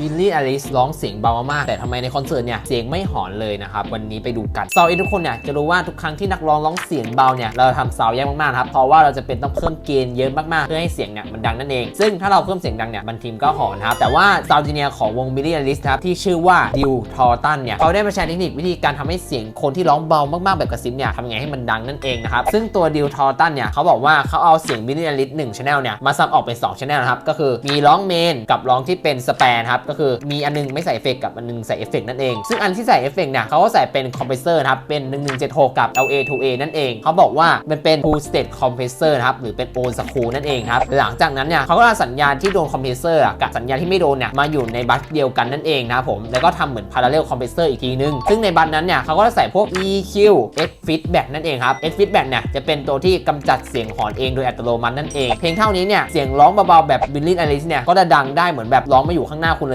บิลลี่อลิสร้องเสียงเบามากๆแต่ทำไมในคอนเสิร์ตเนี่ยเสียงไม่หอนเลยนะครับ วันนี้ไปดูกันซาวเอ็นทุกคนเนี่ยจะรู้ว่าทุกครั้งที่นักร้องร้องเสียงเบาเนี่ยเราทำซาวยากมากๆนะครับเพราะว่าเราจะเป็นต้องเพิ่มเกณฑ์เยอะมากๆ เพื่อให้เสียงเนี่ยมันดังนั่นเอง ซึ่งถ้าเราเพิ่มเสียงดังเนี่ยมันทีมก็หอนครับแต่ว่าซาวจิเนียของวงบิลลี่อลิสครับที่ชื่อว่าดิวทอร์ตันเนี่ยเขาได้มาแชร์เทคนิควิธีการทำให้เสียงคนที่ร้องเบามากๆแบบกระซิบเนี่ยทำยังไงให้มันดังนั่นเองนะครับซึ่งตัวดิวทอร์ตันเนี่ยเขาบอกว่าเขาเอาเสียงบิลลี่อลิสหนึ่งชแนลเนี่ยมาซับออกเป็น2ชแนลนะครับก็คือมีร้องเมนกับร้องที่เป็นสแปนครับก็คือมีอันนึงไม่ใส่เอฟเฟกต์กับอันนึงใส่เอฟเฟกต์นั่นเอง ซึ่งอันที่ใส่เอฟเฟกต์เนี่ยเขาก็ใส่เป็นคอมเพรสเซอร์นะครับเป็น 1176 กับ LA to A นั่นเองเขาบอกว่ามันเป็น full state compressor นะครับหรือเป็น old school นั่นเองครับหลังจากนั้นเนี่ยเขาก็เอาสัญญาณที่โดนคอมเพรสเซอร์กับสัญญาณที่ไม่โดนเนี่ยมาอยู่ในบัสเดียวกันนั่นเองนะครับผมแล้วก็ทำเหมือน parallel compressor อีกทีนึง ซึ่งในบัสนั้นเนี่ยเขาก็จะใส่พวก EQ X feedback นั่นเองครับ X feedback เนี่ยจะเป็นตัวที่กำจัดเสียงหอนเองโดยอัตโนมัตินั่นเองเพียงเท่านี้เนี่ยเสียงร้องเบาๆแบบ Billie Eilish เนี่ยก็จะดังได้เหมือนแบบร้องมาอยู่ข้างหน้าคุณเลย